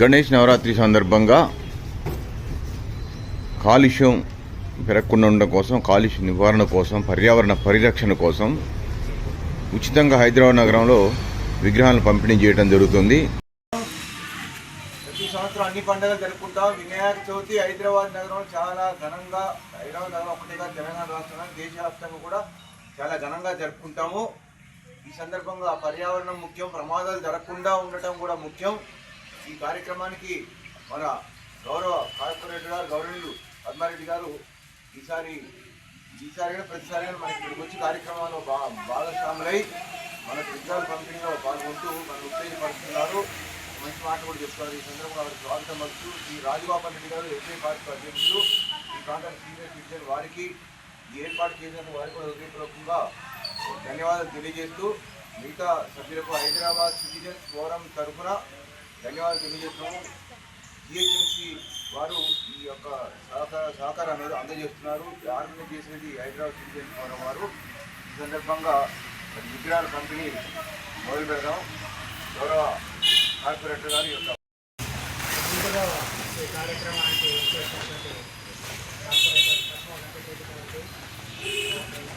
గణేష్ నవరాత్రి సందర్భంగా కాలుష్యం పెరగకుండా ఉండడం కోసం కాలుష్య నివారణ కోసం పర్యావరణ పరిరక్షణ కోసం ఉచితంగా హైదరాబాద్ నగరంలో విగ్రహాలను పంపిణీ చేయడం జరుగుతుంది. ప్రతి సంవత్సరం అన్ని పండుగలు జరుపుకుంటాం. వినాయక చవితి హైదరాబాద్ నగరం చాలా ఘనంగా హైదరాబాద్ నగరం ఒకటిగా తెలంగాణ రాష్ట్రంలో దేశవ్యాప్తంగా కూడా చాలా ఘనంగా జరుపుకుంటాము. ఈ సందర్భంగా పర్యావరణం ముఖ్యం ప్రమాదాలు జరగకుండా ఉండటం కూడా ముఖ్యం. ఈ కార్యక్రమానికి మన గౌరవ కార్పొరేటర్ గారు గౌరవనీయులు పద్మారెడ్డి గారు ఈసారి ఈసారి అయినా ప్రతిసారి మనకి ఇక్కడికి వచ్చి కార్యక్రమాల్లో బా భాగస్వాములై మన విగ్రహాల పంపిణీలో పాల్గొంటూ మనం ఉత్తేజపరుస్తున్నారు. మంచి మాట కూడా చెప్తున్నారు ఈ సందర్భంగా వారికి స్వాగతం పలుకుతూ ఈ రాజగోపాల్ రెడ్డి గారు ఎస్ఐ పార్టీ అధ్యక్షులు ఈ ప్రాంతానికి సీనియర్ సిటిజన్ వారికి ఈ ఏర్పాటు చేసిన వారికి కూడా హృదయపూర్వకంగా ధన్యవాదాలు తెలియజేస్తూ మిగతా సభ్యులకు హైదరాబాద్ సిటిజన్స్ ఫోరం తరఫున ధన్యవాదాలు తెలియజేస్తున్నాము. జిహెచ్ఎంసీ వారు ఈ యొక్క సహకార సహకారాన్ని అందజేస్తున్నారు. ఈ ఆర్గనైజ్ చేసేది హైదరాబాద్ సిటిజన్ ఫోరం వారు. ఈ సందర్భంగా మరి విగ్రహాల పంపిణీ మొదలు పెడదాం. గౌరవ కార్పొరేటర్ గారి యొక్క ఈ కార్యక్రమానికి వచ్చేసినటువంటి కార్పొరేటర్ తత్వ వెంకటరెడ్డి గారికి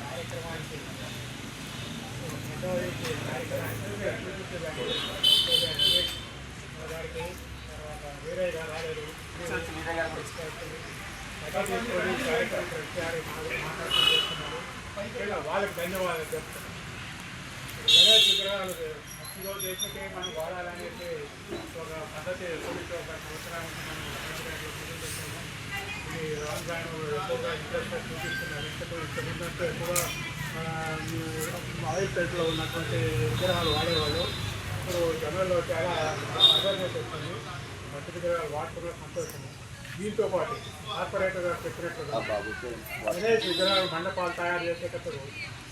కార్యక్రమానికి నిర్వహించే కార్యక్రమానికి గారికి తర్వాత వీరయ్య గారు రాలేదు. చేస్తున్నారు వాళ్ళకి ధన్యవాదాలు చెప్తున్నాను గణేష్ విగ్రహాలు భక్తిలో చేసినట్టే మనం వాడాలనేది ఒక పద్ధతి పోలీసు ఒక సంవత్సరానికి మనం ఆచరణలో మొదలుపెట్టాము. ఇది ఎక్కువగా ఇంట్రెస్ట్ చూపిస్తున్నారు. ఇంతకు ఎక్కువ ఆయిల్ ఉన్నటువంటి విగ్రహాలు వాడేవాళ్ళు. ఇప్పుడు జనంలో చాలా అవేర్నెస్ వచ్చింది. మట్టి వాడుతున్న సంతోషం దీంతో పాటు కార్పొరేటర్ గారు చెప్పినట్టుగా విగ్రహాలు మండపాలు తయారు చేసేటప్పుడు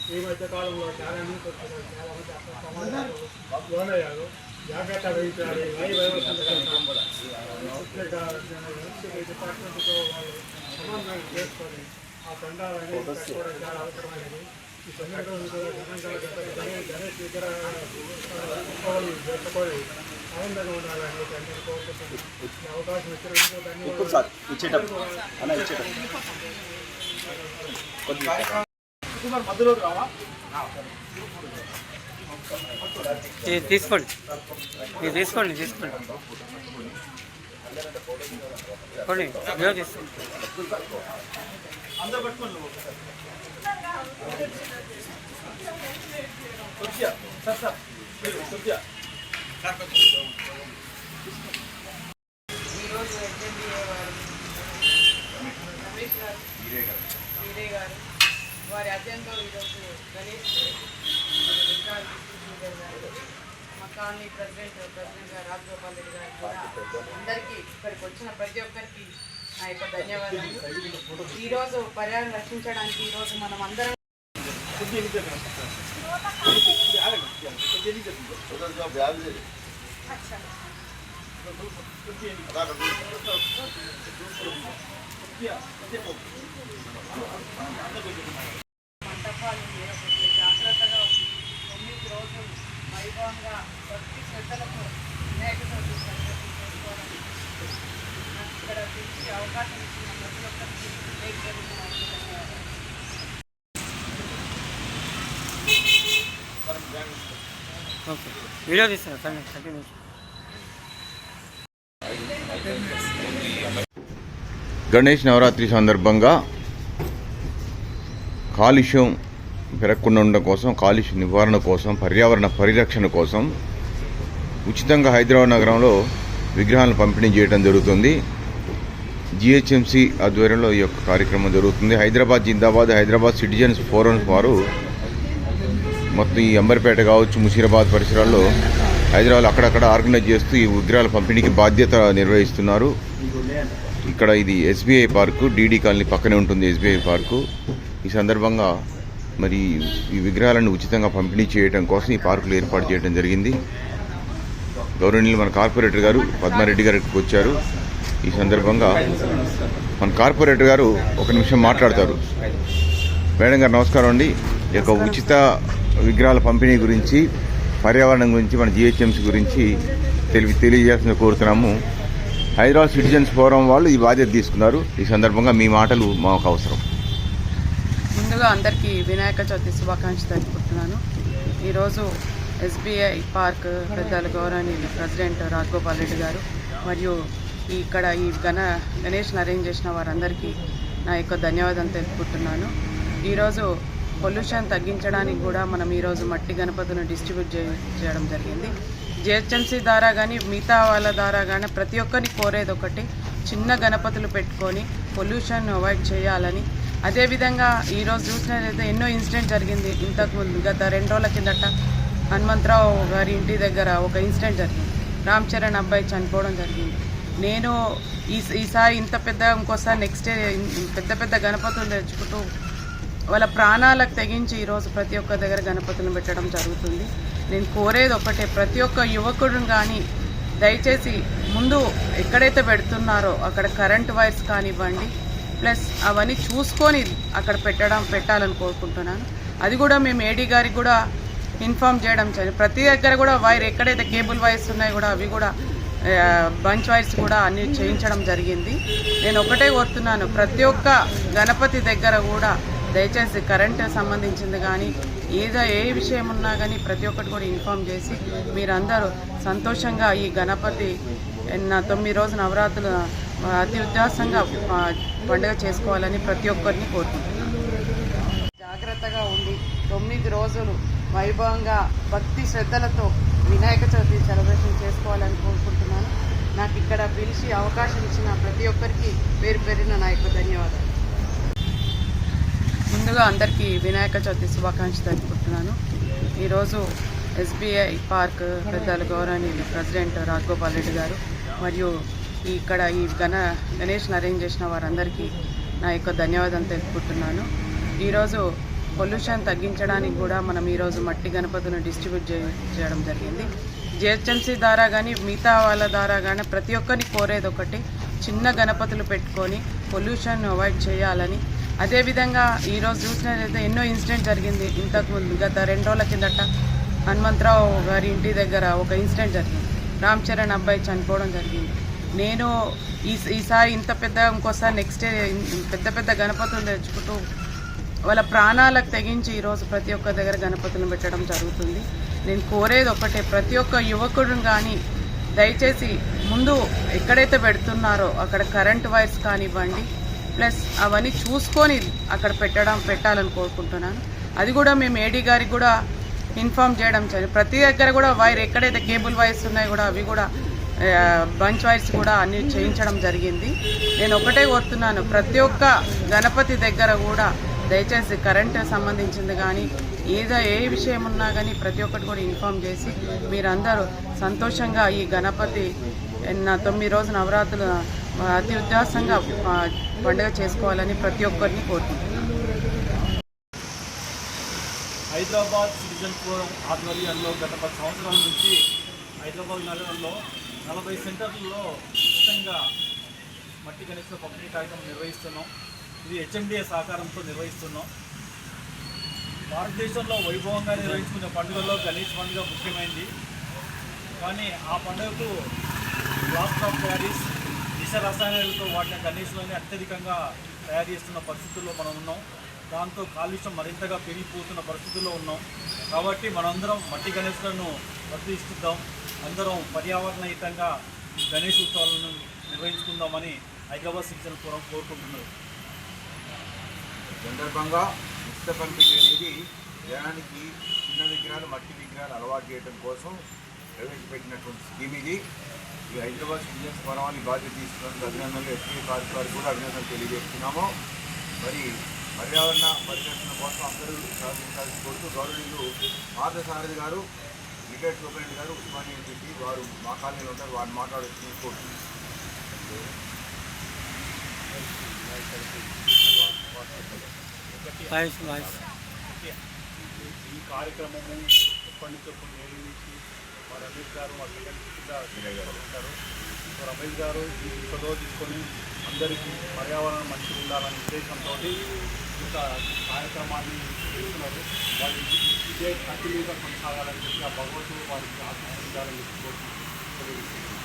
ఈ మధ్య కాలంలో చాలా న్యూస్ వస్తున్నాయి. చాలా మంది అక్కడ సమాజాలు లోనయ్యారు. జాగ్రత్త వహించాలి. లైవ్ డిపార్ట్మెంట్తో వాళ్ళు సమన్వయం చేసుకొని ఆ దండాలు అనేది చాలా అవసరమైనది. గణేష్ ఆనందంగా ఉండాలని అందరికీ కోరుకుంటున్నాను ఈ అవకాశం ఇచ్చినందుకు ధన్యవాదాలు ఇది తీసుకోండి. ఇది తీసుకోండి తీసుకోండి. తీసుకోండి. ఇదిగో తీసుకోండి ఈరోజు ఎస్ఎండిఏ వారు రమేష్ వీరే గారు వారి అత్యంత ఈరోజు గణేష్ గారు మా కాలనీ ప్రెసిడెంట్ ప్రెసిడెంట్ గారు రాజగోపాల్ రెడ్డి గారు కూడా అందరికీ ఇక్కడికి వచ్చిన ప్రతి ఒక్కరికి నా యొక్క ధన్యవాదాలు. ఈరోజు పర్యావరణ రక్షించడానికి ఈరోజు మనం అందరం మంటపాలు జాగ్రత్తగా తొమ్మిది రోజులు వైభవంగా ప్రతి శ్రద్ధలతో వినాయక చవితి అవకాశం ఇచ్చిన ప్రతి ఒక్కరికి వివేక్ జరిగిన వారికి ధన్యవాదాలు ఓకే. వీడియో తీస్తాను. సరే కంటిన్యూ గణేష్ నవరాత్రి సందర్భంగా కాలుష్యం పెరగకుండా ఉండడం కోసం కాలుష్య నివారణ కోసం పర్యావరణ పరిరక్షణ కోసం ఉచితంగా హైదరాబాద్ నగరంలో విగ్రహాలను పంపిణీ చేయడం జరుగుతుంది. జిహెచ్ఎంసి ఆధ్వర్యంలో ఈ యొక్క కార్యక్రమం జరుగుతుంది. హైదరాబాద్ జిందాబాద్ హైదరాబాద్ సిటిజన్స్ ఫోరం వారు మొత్తం ఈ అంబర్పేట కావచ్చు ముషీరాబాద్ పరిసరాల్లో హైదరాబాద్ అక్కడక్కడ ఆర్గనైజ్ చేస్తూ ఈ విగ్రహాల పంపిణీకి బాధ్యత నిర్వహిస్తున్నారు. ఇక్కడ ఇది ఎస్బీఐ పార్కు డీడీ కాలనీ పక్కనే ఉంటుంది ఎస్బీఐ పార్కు. ఈ సందర్భంగా మరి ఈ విగ్రహాలను ఉచితంగా పంపిణీ చేయడం కోసం ఈ పార్కులు ఏర్పాటు చేయడం జరిగింది. గౌరవనీయులు మన కార్పొరేటర్ గారు పద్మారెడ్డి గారికి వచ్చారు. ఈ సందర్భంగా మన కార్పొరేటర్ గారు ఒక నిమిషం మాట్లాడతారు. మేడం గారు నమస్కారం అండి. ఈ యొక్క ఉచిత విగ్రహాల పంపిణీ గురించి పర్యావరణం గురించి మన జిహెచ్ఎంసీ గురించి తెలివి తెలియజేయాల్సిన కోరుతున్నాము. హైదరాబాద్ సిటిజన్స్ ఫోరం వాళ్ళు ఈ బాధ్యత తీసుకున్నారు. ఈ సందర్భంగా మీ మాటలు మాకు అవసరం. ముందుగా అందరికీ వినాయక చవితి శుభాకాంక్షలు తెలుపుతున్నాను ఈరోజు ఎస్బీఐ పార్క్ పెద్దలు గౌరవనీయులు ప్రెసిడెంట్ రాజగోపాల్ రెడ్డి గారు మరియు ఇక్కడ ఈ గణ గణేష్ని అరేంజ్ చేసిన వారందరికీ నా యొక్క ధన్యవాదాలు తెలుపుకుంటున్నాను. ఈరోజు పొల్యూషన్ తగ్గించడానికి కూడా మనం ఈరోజు మట్టి గణపతులను డిస్ట్రిబ్యూట్ చేయడం జరిగింది. జిహెచ్ఎంసీ ద్వారా కానీ మిగతా వాళ్ళ ద్వారా కానీ ప్రతి ఒక్కరిని కోరేది ఒకటి చిన్న గణపతులు పెట్టుకొని పొల్యూషన్ అవాయిడ్ చేయాలని. అదేవిధంగా ఈరోజు చూసినట్లయితే ఎన్నో ఇన్సిడెంట్ జరిగింది. ఇంతకుముందు గత రెండు రోజుల కిందట హనుమంతరావు గారి ఇంటి దగ్గర ఒక ఇన్సిడెంట్ జరిగింది. రామ్ చరణ్ అబ్బాయి చనిపోవడం జరిగింది. నేను ఈ ఈసారి ఇంత పెద్ద ఇంకోసారి నెక్స్ట్ పెద్ద పెద్ద గణపతులు తెచ్చుకుంటూ వాళ్ళ ప్రాణాలకు తెగించి ఈరోజు ప్రతి ఒక్క దగ్గర గణపతులను పెట్టడం జరుగుతుంది. నేను కోరేది ఒకటే ప్రతి ఒక్క యువకుడు కానీ దయచేసి ముందు ఎక్కడైతే పెడుతున్నారో అక్కడ కరెంట్ వైర్స్ కానివ్వండి ప్లస్ అవన్నీ చూసుకొని అక్కడ పెట్టడం పెట్టాలని కోరుకుంటున్నాను. అది కూడా మేము ఏడీ గారికి కూడా ఇన్ఫామ్ చేయడం జరిగింది. ప్రతి దగ్గర కూడా వైర్ ఎక్కడైతే కేబుల్ వైర్స్ ఉన్నాయో కూడా అవి కూడా బంచ్ వైర్స్ కూడా అన్ని చేయించడం జరిగింది. నేను ఒకటే కోరుతున్నాను ప్రతి ఒక్క గణపతి దగ్గర కూడా దయచేసి కరెంట్ సంబంధించింది కానీ ఏదో ఏ విషయం ఉన్నా కానీ ప్రతి ఒక్కటి కూడా ఇన్ఫామ్ చేసి మీరందరూ సంతోషంగా ఈ గణపతి నా తొమ్మిది రోజు నవరాత్రులు అతి ఉల్లాసంగా పండుగ చేసుకోవాలని ప్రతి ఒక్కరిని కోరుకుంటున్నాను. జాగ్రత్తగా ఉండి తొమ్మిది రోజులు వైభవంగా భక్తి శ్రద్ధలతో వినాయక చవితి సెలబ్రేషన్ చేసుకోవాలని కోరుకుంటున్నాను. నాకు ఇక్కడ పిలిచి అవకాశం ఇచ్చిన ప్రతి ఒక్కరికి పేరు పేరిన నా యొక్క ధన్యవాదాలు. ముందుగా అందరికీ వినాయక చవితి శుభాకాంక్షలు తెలుపుకుంటున్నాను. ఈరోజు ఎస్బీఐ పార్క్ పెద్దలు గౌరవని ప్రెసిడెంట్ రాజగోపాల్ రెడ్డి గారు మరియు ఇక్కడ ఈ గణ గణేష్ని అరేంజ్ చేసిన వారందరికీ నా యొక్క ధన్యవాదాలు తెలుపుకుంటున్నాను. ఈరోజు పొల్యూషన్ తగ్గించడానికి కూడా మనం ఈరోజు మట్టి గణపతిని డిస్ట్రిబ్యూట్ చేయడం జరిగింది. జిహెచ్ఎంసీ ద్వారా కానీ మిగతా వాళ్ళ ద్వారా కానీ ప్రతి ఒక్కరిని కోరేది ఒకటి చిన్న గణపతులు పెట్టుకొని పొల్యూషన్ అవాయిడ్ చేయాలని. అదేవిధంగా ఈరోజు చూసినట్లయితే ఎన్నో ఇన్సిడెంట్ జరిగింది. ఇంతకు ముందు గత రెండు రోజుల కిందట హనుమంతరావు గారి ఇంటి దగ్గర ఒక ఇన్సిడెంట్ జరిగింది. రామ్ చరణ్ అబ్బాయి చనిపోవడం జరిగింది. నేను ఈ ఈసారి ఇంత పెద్ద ఇంకోసారి నెక్స్ట్ పెద్ద పెద్ద గణపతులు తెచ్చుకుంటూ వాళ్ళ ప్రాణాలకు తెగించి ఈరోజు ప్రతి ఒక్క దగ్గర గణపతులను పెట్టడం జరుగుతుంది. నేను కోరేది ఒకటే ప్రతి ఒక్క యువకుడిని కానీ దయచేసి ముందు ఎక్కడైతే పెడుతున్నారో అక్కడ కరెంట్ వైర్స్ కానివ్వండి ప్లస్ అవన్నీ చూసుకొని అక్కడ పెట్టడం పెట్టాలని కోరుకుంటున్నాను. అది కూడా మేము ఏడీ గారికి కూడా ఇన్ఫామ్ చేయడం జరిగింది. ప్రతి దగ్గర కూడా వైర్ ఎక్కడైతే కేబుల్ వైర్స్ ఉన్నాయో కూడా అవి కూడా బంచ్ వైర్స్ కూడా అన్ని చేయించడం జరిగింది. నేను ఒకటే కోరుతున్నాను ప్రతి ఒక్క గణపతి దగ్గర కూడా దయచేసి కరెంట్ సంబంధించింది కానీ ఏదో ఏ విషయం ఉన్నా కానీ ప్రతి ఒక్కటి కూడా ఇన్ఫామ్ చేసి మీరందరూ సంతోషంగా ఈ గణపతి తొమ్మిది రోజు నవరాత్రులు అతి ఉద్యాసంగా పండుగ చేసుకోవాలని ప్రతి ఒక్కరిని కోరుకుంటున్నాను హైదరాబాద్ సిటిజన్ ఫోరం ఆధ్వర్యంలో గత పది సంవత్సరాల నుంచి హైదరాబాద్ నగరంలో నలభై సెంటర్లలో ఉచితంగా మట్టి గణేశ పంపిణీ కార్యక్రమం నిర్వహిస్తున్నాం. ఇది హెచ్ఎండిఏ సహకారంతో నిర్వహిస్తున్నాం. భారతదేశంలో వైభవంగా నిర్వహించుకునే పండుగల్లో గణేష్ పండుగ ముఖ్యమైనది కానీ ఆ పండుగకు ప్లాస్టర్ ఆఫ్ ప్యారిస్ విష రసాయనాలతో వాటిని గణేష్లోనే అత్యధికంగా తయారు చేస్తున్న పరిస్థితుల్లో మనం ఉన్నాం. దాంతో కాలుష్యం మరింతగా పెరిగిపోతున్న పరిస్థితుల్లో ఉన్నాం. కాబట్టి మనందరం మట్టి గణేష్లను ప్రతిష్ఠిద్దాం. అందరం పర్యావరణయుతంగా గణేష్ ఉత్సవాలను నిర్వహించుకుందామని హైదరాబాద్ శిక్షణ పూర్వం కోరుకుంటున్నారు. సందర్భంగా ఉచిత పంపిణీ అనేది జనానికి చిన్న విగ్రహాలు మట్టి విగ్రహాలు అలవాటు చేయడం కోసం ప్రవేశపెట్టినటువంటి స్కీమ్ ఇది. ఈ హైదరాబాద్ సిటిజన్స్ ఫోరం బాధ్యత తీసుకున్నందుకు అభినందనలు. ఎస్పీ పార్టీ వారికి కూడా అభినందనలు తెలియజేస్తున్నాము. మరి పర్యావరణ పరిరక్షణ కోసం అందరూ సహకరించాల్సి కోరుతూ గౌరవనీయులు పార్థసారథి గారు రిటైర్డ్ సూపరింట్ గారు ఉస్మానియా చెప్పి వారు మా కాలనీలో ఉంటారు. వారిని మాట్లాడొచ్చు కోరుతున్నాను వాయిస్ వాయిస్ ఈ కార్యక్రమము ఎప్పటి నుంచి ఎప్పుడు నిర్వహించి మా రమేష్ గారు మా పిల్లలు ఉంటారు సో రమేష్ గారు ఈ చొరవ తీసుకొని అందరికీ పర్యావరణం మంచిగా ఉండాలనే ఉద్దేశంతో ఇంత కార్యక్రమాన్ని చేస్తున్నారు వారికి ఇదే కంటిన్యూగా కొనసాగాలని చెప్పి ఆ భగవంతుడు వారికి ఆశించాలని చెప్పి